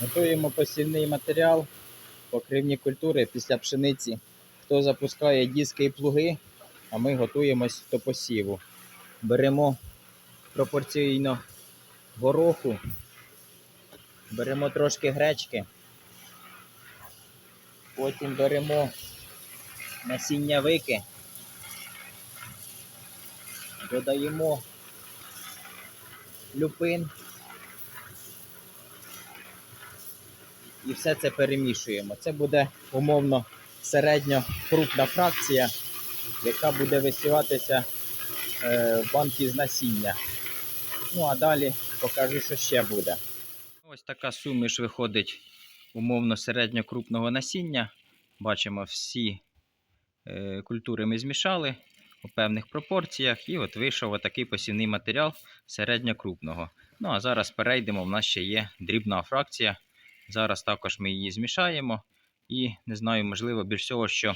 Готуємо посівний матеріал, покривні культури після пшениці. Хто запускає диски і плуги, а ми готуємось до посіву. Беремо пропорційно гороху, беремо трошки гречки, потім беремо насіння вики, додаємо люпин. І все це перемішуємо. Це буде умовно середньо-крупна фракція, яка буде висіватися е, в банки з насіння. Ну а далі покажу, що ще буде. Ось така суміш виходить умовно середньо-крупного насіння. Бачимо, всі е, культури ми змішали у певних пропорціях, і от вийшов отакий посівний матеріал середньо-крупного. Ну а зараз перейдемо. У нас ще є дрібна фракція. Зараз також ми її змішаємо. І не знаю, можливо, більш всього, що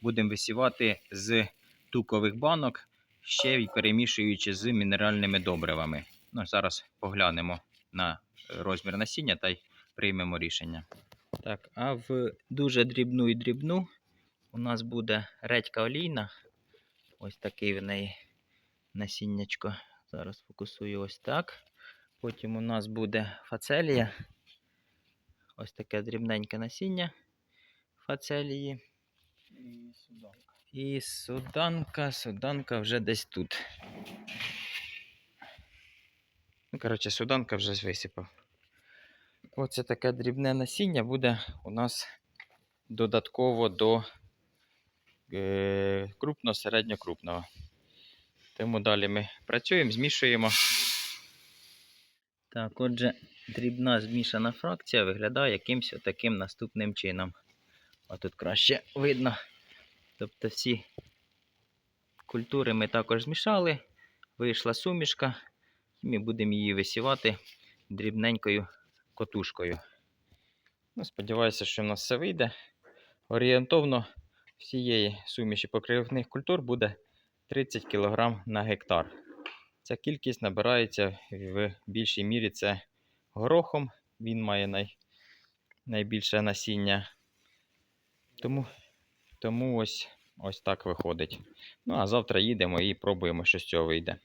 будемо висівати з тукових банок, ще й перемішуючи з мінеральними добривами. Ну, зараз поглянемо на розмір насіння та й приймемо рішення. Так, а в дуже дрібну і дрібну у нас буде редька олійна. Ось такий в неї насіннячко. Зараз фокусую ось так. Потім у нас буде фацелія. Ось таке дрібненьке насіння фацелії. І суданка, суданка вже десь тут. Ну, коротше, суданка вже висипав. Оце таке дрібне насіння буде у нас додатково до е, крупного, середньо-крупного. Тому далі ми працюємо, змішуємо. Так, отже, дрібна змішана фракція виглядає якимось таким наступним чином. А тут краще видно. Тобто всі культури ми також змішали, вийшла сумішка, і ми будемо її висівати дрібненькою котушкою. Ну, сподіваюся, що в нас все вийде. Орієнтовно всієї суміші покривних культур буде 30 кг на гектар. Ця кількість набирається в більшій мірі це горохом. Він має най, найбільше насіння. Тому, тому ось, ось так виходить. Ну, а завтра їдемо і пробуємо, що з цього вийде.